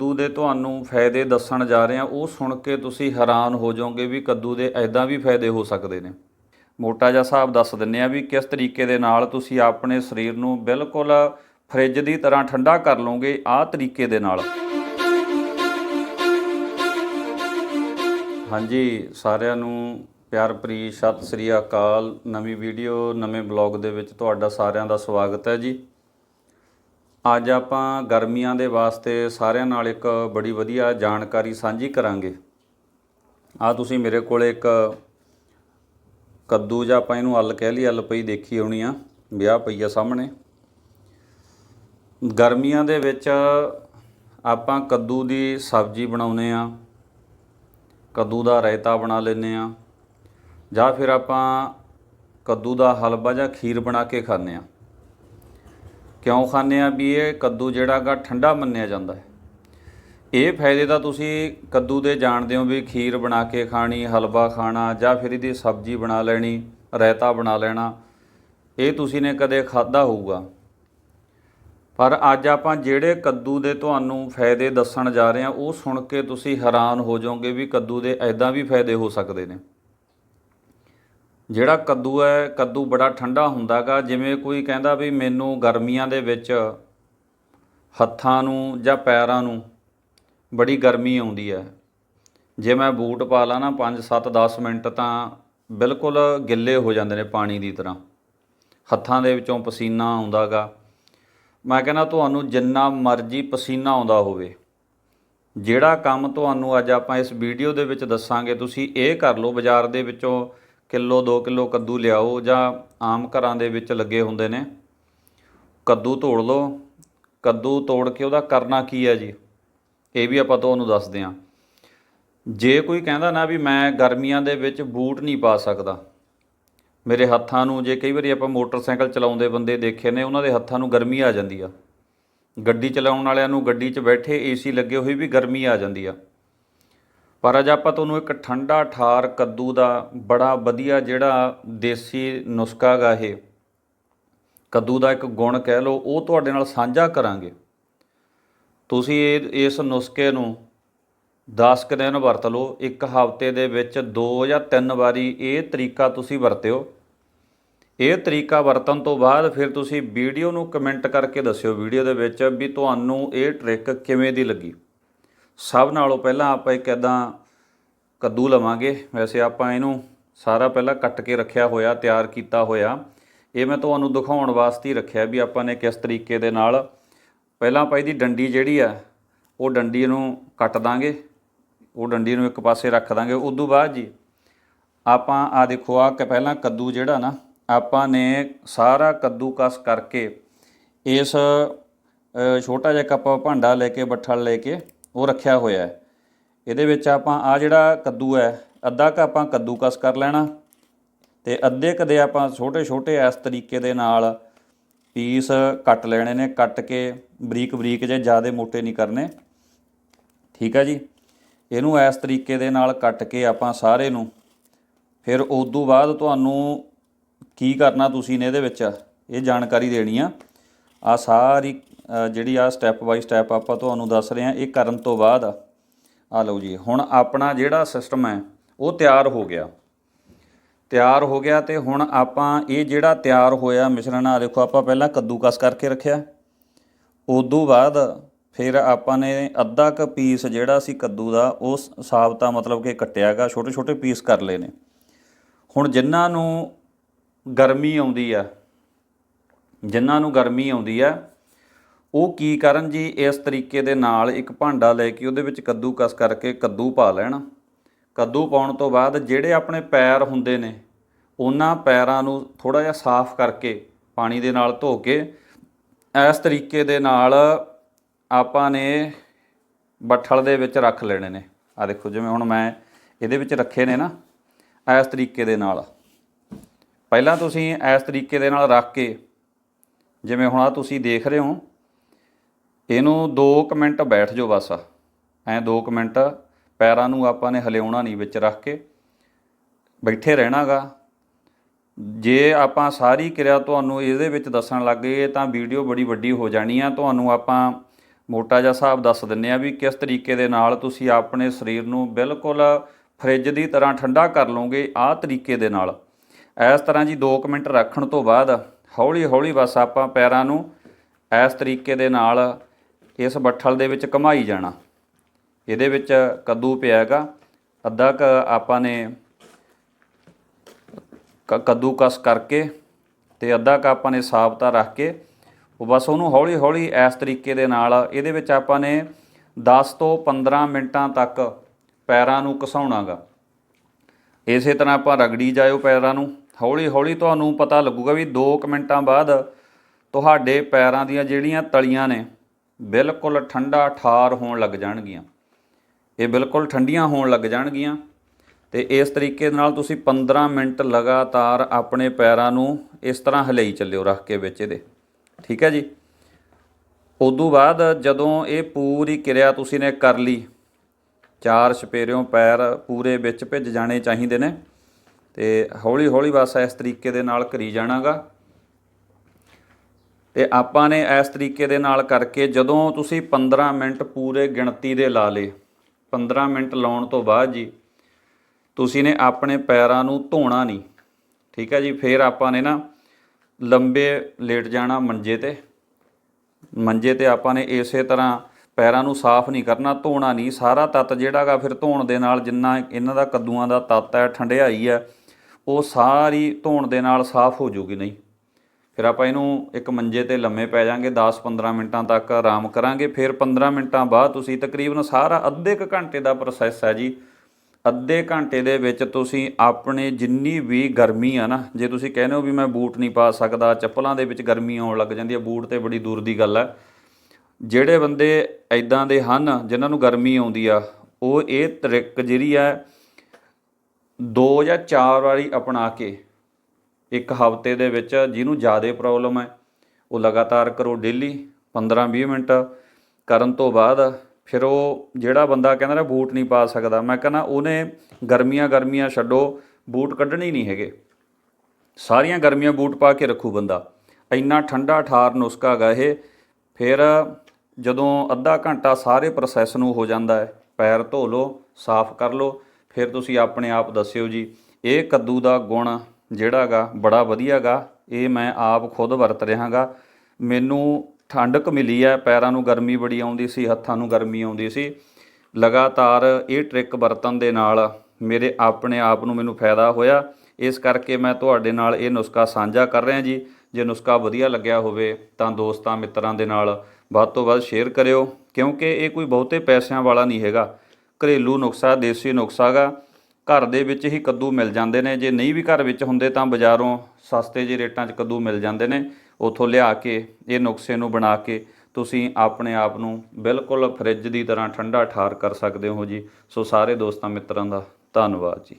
ਕੱਦੂ ਦੇ ਤੁਹਾਨੂੰ ਫਾਇਦੇ ਦੱਸਣ ਜਾ ਰਹੇ ਹਾਂ। ਉਹ ਸੁਣ ਕੇ ਤੁਸੀਂ ਹੈਰਾਨ ਹੋ ਜਾਓਗੇ ਵੀ ਕੱਦੂ ਦੇ ਐਦਾਂ ਵੀ ਫਾਇਦੇ ਹੋ ਸਕਦੇ ਨੇ। ਮੋਟਾ ਜਿਹਾ ਹਿਸਾਬ ਦੱਸ ਦਿੰਨੇ ਆ ਵੀ ਕਿਸ ਤਰੀਕੇ ਦੇ ਨਾਲ ਤੁਸੀਂ ਆਪਣੇ ਸਰੀਰ ਨੂੰ ਬਿਲਕੁਲ ਫ੍ਰਿਜ ਦੀ ਤਰ੍ਹਾਂ ਠੰਡਾ ਕਰ ਲਓਗੇ ਆਹ ਤਰੀਕੇ ਦੇ ਨਾਲ। ਹਾਂਜੀ, ਸਾਰਿਆਂ ਨੂੰ ਪਿਆਰ ਭਰੀ ਸਤਿ ਸ੍ਰੀ ਅਕਾਲ। ਨਵੀਂ ਵੀਡੀਓ, ਨਵੇਂ ਬਲੌਗ ਦੇ ਵਿੱਚ ਤੁਹਾਡਾ ਸਾਰਿਆਂ ਦਾ ਸਵਾਗਤ ਹੈ ਜੀ। ਅੱਜ ਆਪਾਂ ਗਰਮੀਆਂ ਦੇ ਵਾਸਤੇ ਸਾਰਿਆਂ ਨਾਲ ਇੱਕ ਬੜੀ ਵਧੀਆ ਜਾਣਕਾਰੀ ਸਾਂਝੀ ਕਰਾਂਗੇ। ਆ ਤੁਸੀਂ ਮੇਰੇ ਕੋਲ ਇੱਕ ਕੱਦੂ ਜਾਂ ਆਪਾਂ ਇਹਨੂੰ ਅੱਲ ਕਹਿ ਲਈ ਅੱਲ ਪਈ ਦੇਖੀ ਹੋਣੀ ਆ, ਵਿਆਹ ਪਈ ਆ ਸਾਹਮਣੇ। ਗਰਮੀਆਂ ਦੇ ਵਿੱਚ ਆਪਾਂ ਕੱਦੂ ਦੀ ਸਬਜ਼ੀ ਬਣਾਉਨੇ ਆ, ਕੱਦੂ ਦਾ ਰਾਇਤਾ ਬਣਾ ਲੈਨੇ ਆ, ਜਾਂ ਫਿਰ ਆਪਾਂ ਕੱਦੂ ਦਾ ਹਲਵਾ ਜਾਂ ਖੀਰ ਬਣਾ ਕੇ ਖਾਂਦੇ ਆ। ਕਿਉਂ ਖਾਂਦੇ ਆ ਵੀ ਇਹ ਕੱਦੂ ਜਿਹੜਾਗਾ ਠੰਡਾ ਮੰਨਿਆ ਜਾਂਦਾ ਹੈ? ਇਹ ਫਾਇਦੇ ਤਾਂ ਤੁਸੀਂ ਕੱਦੂ ਦੇ ਜਾਣਦੇ ਹੋ ਵੀ ਖੀਰ ਬਣਾ ਕੇ ਖਾਣੀ, ਹਲਵਾ ਖਾਣਾ ਜਾਂ ਫਿਰ ਇਹਦੀ ਸਬਜ਼ੀ ਬਣਾ ਲੈਣੀ, ਰਾਇਤਾ ਬਣਾ ਲੈਣਾ, ਇਹ ਤੁਸੀਂ ਨੇ ਕਦੇ ਖਾਦਾ ਹੋਊਗਾ? ਪਰ ਅੱਜ ਆਪਾਂ ਜਿਹੜੇ ਕੱਦੂ ਦੇ ਤੁਹਾਨੂੰ ਫਾਇਦੇ ਦੱਸਣ ਜਾ ਰਹੇ ਹਾਂ, ਉਹ ਸੁਣ ਕੇ ਤੁਸੀਂ ਹੈਰਾਨ ਹੋ ਜਾਓਗੇ ਵੀ ਕੱਦੂ ਦੇ ਐਦਾਂ ਵੀ ਫਾਇਦੇ ਹੋ ਸਕਦੇ ਨੇ। ਜਿਹੜਾ ਕੱਦੂ ਹੈ, ਕੱਦੂ ਬੜਾ ਠੰਡਾ ਹੁੰਦਾਗਾ, ਜਿਵੇਂ ਕੋਈ ਕਹਿੰਦਾ ਵੀ ਮੈਨੂੰ ਗਰਮੀਆਂ ਦੇ ਵਿੱਚ ਹੱਥਾਂ ਨੂੰ ਜਾਂ ਪੈਰਾਂ ਨੂੰ ਬੜੀ ਗਰਮੀ ਆਉਂਦੀ ਹੈ। ਜੇ ਮੈਂ ਬੂਟ ਪਾ ਲਾਂ ਨਾ 5 7 10 ਮਿੰਟ ਤਾਂ ਬਿਲਕੁਲ ਗਿੱਲੇ ਹੋ ਜਾਂਦੇ ਨੇ ਪਾਣੀ ਦੀ ਤਰ੍ਹਾਂ। ਹੱਥਾਂ ਦੇ ਵਿੱਚੋਂ ਪਸੀਨਾ ਆਉਂਦਾਗਾ। ਮੈਂ ਕਹਿੰਦਾ ਤੁਹਾਨੂੰ ਜਿੰਨਾ ਮਰਜ਼ੀ ਪਸੀਨਾ ਆਉਂਦਾ ਹੋਵੇ। ਜਿਹੜਾ ਕੰਮ ਤੁਹਾਨੂੰ ਅੱਜ ਆਪਾਂ ਇਸ ਵੀਡੀਓ ਦੇ ਵਿੱਚ ਦੱਸਾਂਗੇ, ਤੁਸੀਂ ਇਹ ਕਰ ਲਓ, ਬਾਜ਼ਾਰ ਦੇ ਵਿੱਚੋਂ ਕਿਲੋ 2 ਕਿਲੋ ਕੱਦੂ ਲਿਆਓ ਜਾਂ ਆਮ ਘਰਾਂ ਦੇ ਵਿੱਚ ਲੱਗੇ ਹੁੰਦੇ ਨੇ। ਕੱਦੂ ਤੋੜ ਲਓ। ਕੱਦੂ ਤੋੜ ਕੇ ਉਹਦਾ ਕਰਨਾ ਕੀ ਹੈ ਜੀ? ਇਹ ਵੀ ਆਪਾਂ ਤੁਹਾਨੂੰ ਦੱਸਦੇ ਹਾਂ। ਜੇ ਕੋਈ ਕਹਿੰਦਾ ਨਾ ਵੀ ਮੈਂ ਗਰਮੀਆਂ ਦੇ ਵਿੱਚ ਬੂਟ ਨਹੀਂ ਪਾ ਸਕਦਾ, ਮੇਰੇ ਹੱਥਾਂ ਨੂੰ ਜੇ ਕਈ ਵਾਰੀ ਆਪਾਂ ਮੋਟਰਸਾਈਕਲ ਚਲਾਉਂਦੇ ਬੰਦੇ ਦੇਖੇ ਨੇ, ਉਹਨਾਂ ਦੇ ਹੱਥਾਂ ਨੂੰ ਗਰਮੀ ਆ ਜਾਂਦੀ ਆ। ਗੱਡੀ ਚਲਾਉਣ ਵਾਲਿਆਂ ਨੂੰ ਗੱਡੀ 'ਚ ਬੈਠੇ ਏਸੀ ਲੱਗੇ ਹੋਏ ਵੀ ਗਰਮੀ ਆ ਜਾਂਦੀ ਆ। ਪਰ ਅੱਜ ਆਪਾਂ ਤੁਹਾਨੂੰ ਇੱਕ ਠੰਡਾ ਠਾਰ ਕੱਦੂ ਦਾ ਬੜਾ ਵਧੀਆ ਜਿਹੜਾ ਦੇਸੀ ਨੁਸਖਾ ਗਾ ਇਹ, ਕੱਦੂ ਦਾ ਇੱਕ ਗੁਣ ਕਹਿ ਲਓ, ਉਹ ਤੁਹਾਡੇ ਨਾਲ ਸਾਂਝਾ ਕਰਾਂਗੇ। ਤੁਸੀਂ ਇਹ ਇਸ ਨੁਸਖੇ ਨੂੰ 10 ਕੁ ਦਿਨ ਵਰਤ ਲਓ, ਇੱਕ ਹਫ਼ਤੇ ਦੇ ਵਿੱਚ 2 ਜਾਂ 3 ਵਾਰੀ ਇਹ ਤਰੀਕਾ ਤੁਸੀਂ ਵਰਤਿਓ। ਇਹ ਤਰੀਕਾ ਵਰਤਣ ਤੋਂ ਬਾਅਦ ਫਿਰ ਤੁਸੀਂ ਵੀਡੀਓ ਨੂੰ ਕਮੈਂਟ ਕਰਕੇ ਦੱਸਿਓ ਵੀਡੀਓ ਦੇ ਵਿੱਚ ਵੀ ਤੁਹਾਨੂੰ ਇਹ ਟ੍ਰਿਕ ਕਿਵੇਂ ਦੀ ਲੱਗੀ। ਸਭ ਨਾਲੋਂ ਪਹਿਲਾਂ ਆਪਾਂ ਇੱਕ ਇਦਾਂ ਕੱਦੂ ਲਵਾਂਗੇ। ਵੈਸੇ ਆਪਾਂ ਇਹਨੂੰ ਸਾਰਾ ਪਹਿਲਾਂ ਕੱਟ ਕੇ ਰੱਖਿਆ ਹੋਇਆ, ਤਿਆਰ ਕੀਤਾ ਹੋਇਆ। ਇਹ ਮੈਂ ਤੁਹਾਨੂੰ ਦਿਖਾਉਣ ਵਾਸਤੇ ਹੀ ਰੱਖਿਆ ਵੀ ਆਪਾਂ ਨੇ ਕਿਸ ਤਰੀਕੇ ਦੇ ਨਾਲ। ਪਹਿਲਾਂ ਆਪਾਂ ਇਹਦੀ ਡੰਡੀ ਜਿਹੜੀ ਆ, ਉਹ ਡੰਡੀ ਨੂੰ ਕੱਟ ਦਾਂਗੇ। ਉਹ ਡੰਡੀ ਨੂੰ ਇੱਕ ਪਾਸੇ ਰੱਖ ਦਾਂਗੇ। ਉਸ ਤੋਂ ਬਾਅਦ ਜੀ ਆਪਾਂ ਆ ਦੇਖੋ ਆ ਕਿ, ਪਹਿਲਾਂ ਕੱਦੂ ਜਿਹੜਾ ਨਾ, ਆਪਾਂ ਨੇ ਸਾਰਾ ਕੱਦੂ ਕਸ ਕਰਕੇ ਇਸ ਛੋਟਾ ਜਿਹਾ ਕੱਪ ਭਾਂਡਾ ਲੈ ਕੇ, ਬੱਠਲ ਲੈ ਕੇ ਉਹ ਰੱਖਿਆ ਹੋਇਆ ਹੈ। ਇਹਦੇ ਵਿੱਚ ਆਪਾਂ ਆ ਜਿਹੜਾ ਕੱਦੂ ਹੈ, ਅੱਧਾ ਕ ਆਪਾਂ ਕੱਦੂ ਕਸ ਕਰ ਲੈਣਾ ਤੇ ਅੱਧੇ ਕਦੇ ਆਪਾਂ ਛੋਟੇ ਛੋਟੇ ਇਸ ਤਰੀਕੇ ਦੇ ਨਾਲ ਪੀਸ ਕੱਟ ਲੈਣੇ ਨੇ, ਕੱਟ ਕੇ ਬਰੀਕ ਬਰੀਕ ਜੇ ਜ਼ਿਆਦਾ ਮੋਟੇ ਨਹੀਂ ਕਰਨੇ। ਠੀਕ ਹੈ ਜੀ? ਇਹਨੂੰ ਇਸ ਤਰੀਕੇ ਦੇ ਨਾਲ ਕੱਟ ਕੇ ਆਪਾਂ ਸਾਰੇ ਨੂੰ ਫਿਰ ਉਸ ਤੋਂ ਬਾਅਦ ਤੁਹਾਨੂੰ ਕੀ ਕਰਨਾ ਤੁਸੀਂ ਨੇ ਇਹਦੇ ਵਿੱਚ? ਇਹ ਜਾਣਕਾਰੀ ਦੇਣੀ ਆ। ਆ ਸਾਰੀ ਜਿਹੜੀ ਆ ਸਟੈਪ ਬਾਈ ਸਟੈਪ ਆਪਾਂ ਤੁਹਾਨੂੰ ਦੱਸ ਰਹੇ ਹਾਂ, ਇਹ ਕਰਨ ਤੋਂ ਬਾਅਦ ਆ। ਲਓ ਜੀ, ਹੁਣ ਆਪਣਾ ਜਿਹੜਾ ਸਿਸਟਮ ਹੈ, ਉਹ ਤਿਆਰ ਹੋ ਗਿਆ। ਤਿਆਰ ਹੋ ਗਿਆ ਤੇ ਹੁਣ ਆਪਾਂ ਇਹ ਜਿਹੜਾ ਤਿਆਰ ਹੋਇਆ ਮਿਸ਼ਰਣ ਆ ਦੇਖੋ ਆਪਾਂ ਪਹਿਲਾਂ ਕੱਦੂਕਸ ਕਰਕੇ ਰੱਖਿਆ। ਉਦੋਂ ਬਾਅਦ ਫਿਰ ਆਪਾਂ ਨੇ ਅੱਧਾ ਕ ਪੀਸ ਜਿਹੜਾ ਸੀ ਕੱਦੂ ਦਾ, ਉਹ ਸਾਬਤਾ ਮਤਲਬ ਕਿ ਕੱਟਿਆਗਾ ਛੋਟੇ ਛੋਟੇ ਪੀਸ ਕਰ ਲਏ ਨੇ। ਹੁਣ ਜਿਨ੍ਹਾਂ ਨੂੰ ਗਰਮੀ ਆਉਂਦੀ ਆ ਜਿਨ੍ਹਾਂ ਨੂੰ ਗਰਮੀ ਆਉਂਦੀ ਆ ਉਹ ਕੀ ਕਰਨ ਜੀ? ਇਸ ਤਰੀਕੇ ਦੇ ਨਾਲ ਇੱਕ ਭਾਂਡਾ ਲੈ ਕੇ ਉਹਦੇ ਵਿੱਚ ਕੱਦੂ ਕਸ ਕਰਕੇ ਕੱਦੂ ਪਾ ਲੈਣ। ਕੱਦੂ ਪਾਉਣ ਤੋਂ ਬਾਅਦ ਜਿਹੜੇ ਆਪਣੇ ਪੈਰ ਹੁੰਦੇ ਨੇ, ਉਹਨਾਂ ਪੈਰਾਂ ਨੂੰ ਥੋੜਾ ਜਿਹਾ ਸਾਫ਼ ਕਰਕੇ ਪਾਣੀ ਦੇ ਨਾਲ ਧੋ ਕੇ, ਇਸ ਤਰੀਕੇ ਦੇ ਨਾਲ ਆਪਾਂ ਨੇ ਬੱਠਲ ਦੇ ਵਿੱਚ ਰੱਖ ਲੈਣੇ ਨੇ। ਆ ਦੇਖੋ, ਜਿਵੇਂ ਹੁਣ ਮੈਂ ਇਹਦੇ ਵਿੱਚ ਰੱਖੇ ਨੇ ਨਾ, ਇਸ ਤਰੀਕੇ ਦੇ ਨਾਲ। ਪਹਿਲਾਂ ਤੁਸੀਂ ਇਸ ਤਰੀਕੇ ਦੇ ਨਾਲ ਰੱਖ ਕੇ, ਜਿਵੇਂ ਹੁਣ ਆ ਤੁਸੀਂ ਦੇਖ ਰਹੇ ਹੋ ਇਹਨੂੰ 2 ਮਿੰਟ ਬੈਠ ਜਾਓ ਬਸ। ਐ 2 ਮਿੰਟ ਪੈਰਾਂ ਨੂੰ ਆਪਾਂ ਨੇ ਹਲਿਆਉਣਾ ਨਹੀਂ ਵਿੱਚ ਰੱਖ ਕੇ। ਬੈਠੇ ਰਹਿਣਾਗਾ। ਜੇ ਆਪਾਂ ਸਾਰੀ ਕਿਰਿਆ ਤੁਹਾਨੂੰ ਇਹਦੇ ਵਿੱਚ ਦੱਸਣ ਲੱਗ ਗਏ, ਤਾਂ ਵੀਡੀਓ ਬੜੀ ਵੱਡੀ ਹੋ ਜਾਣੀ ਆ। ਤੁਹਾਨੂੰ ਆਪਾਂ ਮੋਟਾ ਜਿਹਾ ਹਿਸਾਬ ਦੱਸ ਦਿੰਨੇ ਆ ਵੀ ਕਿਸ ਤਰੀਕੇ ਦੇ ਨਾਲ ਤੁਸੀਂ ਆਪਣੇ ਸਰੀਰ ਨੂੰ ਬਿਲਕੁਲ ਫ੍ਰਿਜ ਦੀ ਤਰ੍ਹਾਂ ਠੰਡਾ ਕਰ ਲਓਗੇ ਆਹ ਤਰੀਕੇ ਦੇ ਨਾਲ। ਇਸ ਤਰ੍ਹਾਂ ਜੀ 2 ਮਿੰਟ ਰੱਖਣ ਤੋਂ ਬਾਅਦ ਹੌਲੀ ਹੌਲੀ ਬਸ ਆਪਾਂ ਪੈਰਾਂ ਨੂੰ ਇਸ ਤਰੀਕੇ ਦੇ ਨਾਲ ਇਸ ਬੱਠਲ ਦੇ ਵਿੱਚ ਘਮਾਈ ਜਾਣਾ। ਇਹਦੇ ਵਿੱਚ ਕੱਦੂ ਪਿਆ ਹੈਗਾ ਅੱਧਾ ਕ ਆਪਾਂ ਨੇ ਕੱਦੂ ਕਸ ਕਰਕੇ ਤੇ ਅੱਧਾ ਕ ਆਪਾਂ ਨੇ ਸਾਬਤਾ ਰੱਖ ਕੇ ਉਹ ਬਸ ਉਹਨੂੰ ਹੌਲੀ ਹੌਲੀ ਇਸ ਤਰੀਕੇ ਦੇ ਨਾਲ ਇਹਦੇ ਵਿੱਚ ਆਪਾਂ ਨੇ 10 ਤੋਂ 15 ਮਿੰਟਾਂ ਤੱਕ ਪੈਰਾਂ ਨੂੰ ਘਸਾਉਣਾਗਾ ਇਸੇ ਤਰ੍ਹਾਂ ਆਪਾਂ ਰਗੜੀ ਜਾਇਓ ਪੈਰਾਂ ਨੂੰ। ਹੌਲੀ ਹੌਲੀ ਤੁਹਾਨੂੰ ਪਤਾ ਲੱਗੂਗਾ ਵੀ 2 ਮਿੰਟਾਂ ਬਾਅਦ ਤੁਹਾਡੇ ਪੈਰਾਂ ਦੀਆਂ ਜਿਹੜੀਆਂ ਤਲੀਆਂ ਨੇ ਬਿਲਕੁਲ ਠੰਡਾ ਠਾਰ ਹੋਣ ਲੱਗ ਜਾਣਗੀਆਂ। ਇਹ ਬਿਲਕੁਲ ਠੰਡੀਆਂ ਹੋਣ ਲੱਗ ਜਾਣਗੀਆਂ ਤੇ ਇਸ ਤਰੀਕੇ ਦੇ ਨਾਲ ਤੁਸੀਂ 15 ਮਿੰਟ ਲਗਾਤਾਰ ਆਪਣੇ ਪੈਰਾਂ ਨੂੰ ਇਸ ਤਰ੍ਹਾਂ ਹਿਲਾਈ ਚੱਲਿਓ ਰੱਖ ਕੇ ਵਿੱਚ ਇਹਦੇ। ਠੀਕ ਹੈ ਜੀ? ਉਦੋਂ ਬਾਅਦ ਜਦੋਂ ਇਹ ਪੂਰੀ ਕਿਰਿਆ ਤੁਸੀਂ ਨੇ ਕਰ ਲਈ, ਚਾਰ ਛਪੇਰਿਓਂ ਪੈਰ ਪੂਰੇ ਵਿੱਚ ਭਿੱਜ ਜਾਣੇ ਚਾਹੀਦੇ ਨੇ ਤੇ ਹੌਲੀ ਹੌਲੀ ਬਸ ਇਸ ਤਰੀਕੇ ਦੇ ਨਾਲ ਕਰੀ ਜਾਣਾਗਾ। ਤੇ ਆਪਾਂ ਨੇ ਇਸ ਤਰੀਕੇ ਦੇ ਨਾਲ ਕਰਕੇ ਜਦੋਂ ਤੁਸੀਂ 15 ਮਿੰਟ ਪੂਰੇ ਗਿਣਤੀ ਦੇ ਲਾ ਲਏ 15 ਮਿੰਟ ਲਾਉਣ ਤੋਂ ਬਾਅਦ ਜੀ, ਤੁਸੀਂ ਨੇ ਆਪਣੇ ਪੈਰਾਂ ਨੂੰ ਧੋਣਾ ਨਹੀਂ, ਠੀਕ ਹੈ ਜੀ, ਫਿਰ ਆਪਾਂ ਨੇ ਨਾ ਲੰਬੇ ਲੇਟ ਜਾਣਾ ਮੰਜੇ ਤੇ ਮੰਜੇ ਤੇ ਆਪਾਂ ਨੇ ਇਸੇ ਤਰ੍ਹਾਂ ਪੈਰਾਂ ਨੂੰ ਸਾਫ਼ ਨਹੀਂ ਕਰਨਾ, ਧੋਣਾ ਨਹੀਂ, ਸਾਰਾ ਤੱਤ ਜਿਹੜਾਗਾ ਫਿਰ ਧੋਣ ਦੇ ਨਾਲ ਜਿੰਨਾ ਇਹਨਾਂ ਦਾ ਕੱਦੂਆਂ ਦਾ ਤੱਤ ਹੈ, ਠੰਡਿਆਈ ਹੈ, ਉਹ ਸਾਰੀ ਧੋਣ ਦੇ ਨਾਲ ਸਾਫ਼ ਹੋ ਜੂਗੀ ਨਹੀਂ? ਫਿਰ ਆਪਾਂ ਇਹਨੂੰ ਇੱਕ ਮੰਜੇ ਤੇ ਲੰਮੇ ਪੈ ਜਾਾਂਗੇ 10-15 ਮਿੰਟਾਂ ਤੱਕ ਆਰਾਮ ਕਰਾਂਗੇ। ਫਿਰ 15 ਮਿੰਟਾਂ ਬਾਅਦ ਤੁਸੀਂ ਤਕਰੀਬਨ ਸਾਰਾ ਅੱਧੇ ਕੁ ਘੰਟੇ ਦਾ ਪ੍ਰੋਸੈਸ ਹੈ ਜੀ। ਅੱਧੇ ਘੰਟੇ ਦੇ ਵਿੱਚ ਤੁਸੀਂ ਆਪਣੇ ਜਿੰਨੀ ਵੀ ਗਰਮੀ ਆ ਨਾ, ਜੇ ਤੁਸੀਂ ਕਹਿੰਦੇ ਹੋ ਵੀ ਮੈਂ ਬੂਟ ਨਹੀਂ ਪਾ ਸਕਦਾ, ਚੱਪਲਾਂ ਦੇ ਵਿੱਚ ਗਰਮੀ ਆਉਣ ਲੱਗ ਜਾਂਦੀ ਹੈ ਬੂਟ ਤੇ ਬੜੀ ਦੂਰ ਦੀ ਗੱਲ ਹੈ ਜਿਹੜੇ ਬੰਦੇ ਐਦਾਂ ਦੇ ਹਨ ਜਿਨ੍ਹਾਂ ਨੂੰ ਗਰਮੀ ਆਉਂਦੀ ਆ, ਉਹ ਇਹ ਟ੍ਰਿਕ ਜਿਹੜੀ ਹੈ ਦੋ ਜਾਂ ਚਾਰ ਵਾਰੀ ਅਪਣਾ ਕੇ ਇੱਕ ਹਫ਼ਤੇ ਦੇ ਵਿੱਚ ਜਿਹਨੂੰ ਜ਼ਿਆਦਾ ਪ੍ਰੋਬਲਮ ਹੈ, ਉਹ ਲਗਾਤਾਰ ਕਰੋ ਡੇਲੀ 15-20 ਮਿੰਟ। ਕਰਨ ਤੋਂ ਬਾਅਦ ਫਿਰ ਉਹ ਜਿਹੜਾ ਬੰਦਾ ਕਹਿੰਦਾ ਨਾ ਬੂਟ ਨਹੀਂ ਪਾ ਸਕਦਾ, ਮੈਂ ਕਹਿੰਦਾ ਉਹਨੇ ਗਰਮੀਆਂ ਗਰਮੀਆਂ ਛੱਡੋ, ਬੂਟ ਕੱਢਣੇ ਨਹੀਂ ਹੈਗੇ। ਸਾਰੀਆਂ ਗਰਮੀਆਂ ਬੂਟ ਪਾ ਕੇ ਰੱਖੂ ਬੰਦਾ। ਇੰਨਾ ਠੰਡਾ ਠਾਰ ਨੁਸਖਾ ਹੈਗਾ ਇਹ, ਫਿਰ ਜਦੋਂ ਅੱਧਾ ਘੰਟਾ ਸਾਰੇ ਪ੍ਰੋਸੈਸ ਨੂੰ ਹੋ ਜਾਂਦਾ ਹੈ, ਪੈਰ ਧੋ ਲਓ, ਸਾਫ਼ ਕਰ ਲਓ, ਫਿਰ ਤੁਸੀਂ ਆਪਣੇ ਆਪ ਦੱਸਿਓ ਜੀ, ਇਹ ਕੱਦੂ ਦਾ ਗੁਣ ਜਿਹੜਾ ਗਾ ਬੜਾ ਵਧੀਆ ਗਾ ਇਹ ਮੈਂ ਆਪ ਖੁਦ ਵਰਤ ਰਿਹਾਗਾ। ਮੈਨੂੰ ਠੰਡਕ ਮਿਲੀ ਹੈ ਪੈਰਾਂ ਨੂੰ ਗਰਮੀ ਬੜੀ ਆਉਂਦੀ ਸੀ, ਹੱਥਾਂ ਨੂੰ ਗਰਮੀ ਆਉਂਦੀ ਸੀ। ਲਗਾਤਾਰ ਇਹ ਟ੍ਰਿਕ ਵਰਤਣ ਦੇ ਨਾਲ ਮੇਰੇ ਆਪਣੇ ਆਪ ਨੂੰ ਮੈਨੂੰ ਫਾਇਦਾ ਹੋਇਆ। ਇਸ ਕਰਕੇ ਮੈਂ ਤੁਹਾਡੇ ਨਾਲ ਇਹ ਨੁਸਖਾ ਸਾਂਝਾ ਕਰ ਰਿਹਾ ਜੀ। ਜੇ ਨੁਸਖਾ ਵਧੀਆ ਲੱਗਿਆ ਹੋਵੇ ਤਾਂ ਦੋਸਤਾਂ ਮਿੱਤਰਾਂ ਦੇ ਨਾਲ ਵੱਧ ਤੋਂ ਵੱਧ ਸ਼ੇਅਰ ਕਰਿਓ। ਕਿਉਂਕਿ ਇਹ ਕੋਈ ਬਹੁਤੇ ਪੈਸਿਆਂ ਵਾਲਾ ਨਹੀਂ ਹੈਗਾ। ਘਰੇਲੂ ਨੁਸਖਾ, ਦੇਸੀ ਨੁਸਖਾ ਗਾ ਘਰ ਦੇ ਵਿੱਚ ਹੀ ਕੱਦੂ ਮਿਲ ਜਾਂਦੇ ਨੇ। ਜੇ ਨਹੀਂ ਵੀ ਘਰ ਵਿੱਚ ਹੁੰਦੇ ਤਾਂ ਬਾਜ਼ਾਰੋਂ ਸਸਤੇ ਜਿਹੇ ਰੇਟਾਂ 'ਚ ਕੱਦੂ ਮਿਲ ਜਾਂਦੇ ਨੇ। ਉਥੋਂ ਲਿਆ ਕੇ, ਇਹ ਨੁਕਸੇ ਨੂੰ ਬਣਾ ਕੇ ਤੁਸੀਂ ਆਪਣੇ ਆਪ ਨੂੰ ਬਿਲਕੁਲ ਫਰਿੱਜ ਦੀ ਤਰ੍ਹਾਂ ਠੰਡਾ ਠਾਰ ਕਰ ਸਕਦੇ ਹੋ ਜੀ। ਸੋ ਸਾਰੇ ਦੋਸਤਾਂ ਮਿੱਤਰਾਂ ਦਾ ਧੰਨਵਾਦ ਜੀ।